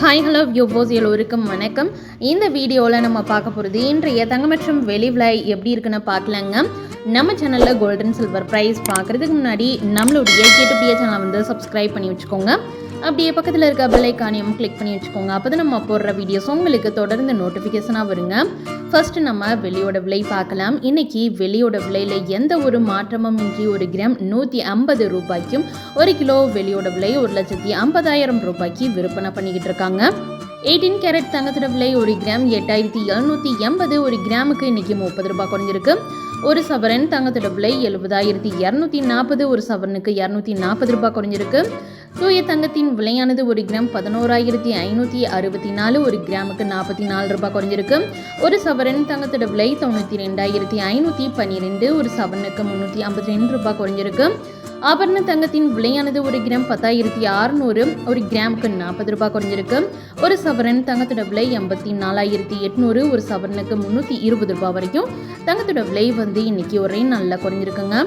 Hi hello யோபோஸ் எல்லோருக்கும் வணக்கம். இந்த வீடியோவில் நம்ம பார்க்க போகிறது இன்றைய தங்கம் மற்றும் வெளி விலை எப்படி இருக்குன்னு பார்க்கலாங்க. நம்ம சேனலில் கோல்டன் சில்வர் ப்ரைஸ் பார்க்குறதுக்கு முன்னாடி நம்மளுடைய கேட்டுபிடிய சேனலை வந்து சப்ஸ்கிரைப் பண்ணி வச்சுக்கோங்க. அப்படியே பக்கத்தில் இருக்க பெல்லைக்கானையும் கிளிக் பண்ணி வச்சுக்கோங்க. அப்போ தான் நம்ம போடுற வீடியோஸ் உங்களுக்கு தொடர்ந்து நோட்டிஃபிகேஷனாக வருங்க. ஃபர்ஸ்ட் நம்ம வெளியோட விலை பார்க்கலாம். இன்னைக்கு வெளியோட விலையில் எந்த ஒரு மாற்றமும் இன்றி ஒரு கிராம் நூற்றி ஐம்பது ரூபாய்க்கும் ஒரு கிலோ வெளியோட விலை ஒரு லட்சத்தி ஐம்பதாயிரம் ரூபாய்க்கு விற்பனை பண்ணிக்கிட்டு இருக்காங்க. எயிட்டீன் கேரட் தங்கத்தோட விலை ஒரு கிராம் எட்டாயிரத்தி எழுநூற்றி எண்பது ஒரு கிராமுக்கு இன்னைக்கு முப்பது ரூபாய் குறைஞ்சிருக்கு. ஒரு சவரன் தங்கத்தோட விலை எழுபதாயிரத்தி இரநூத்தி நாற்பது ஒரு சவரனுக்கு இரநூத்தி நாற்பது ரூபாய் குறைஞ்சிருக்கு. தூய தங்கத்தின் விலையானது ஒரு கிராம் பதினோராயிரத்தி ஐநூற்றி அறுபத்தி நாலு ஒரு கிராமுக்கு நாற்பத்தி நாலு ரூபாய் குறைஞ்சிருக்கு. ஒரு சவரன் தங்கத்தோட விலை தொண்ணூற்றி ரெண்டாயிரத்தி ஐநூற்றி பன்னிரெண்டு ஒரு சவரனுக்கு முந்நூற்றி ஐம்பத்தி ரெண்டு ரூபாய் குறைஞ்சிருக்கு. ஆபரண தங்கத்தின் விலையானது ஒரு கிராம் பத்தாயிரத்தி அறுநூறு ஒரு கிராமுக்கு நாற்பது ரூபாய் குறைஞ்சிருக்கு. ஒரு சவரன் தங்கத்தோட விலை எண்பத்தி நாலாயிரத்தி எட்நூறு ஒரு சவரனுக்கு முந்நூற்றி இருபது ரூபாய் வரைக்கும். தங்கத்தோட விலை வந்து இன்னைக்கு ஒரே நல்லா குறைஞ்சிருக்குங்க.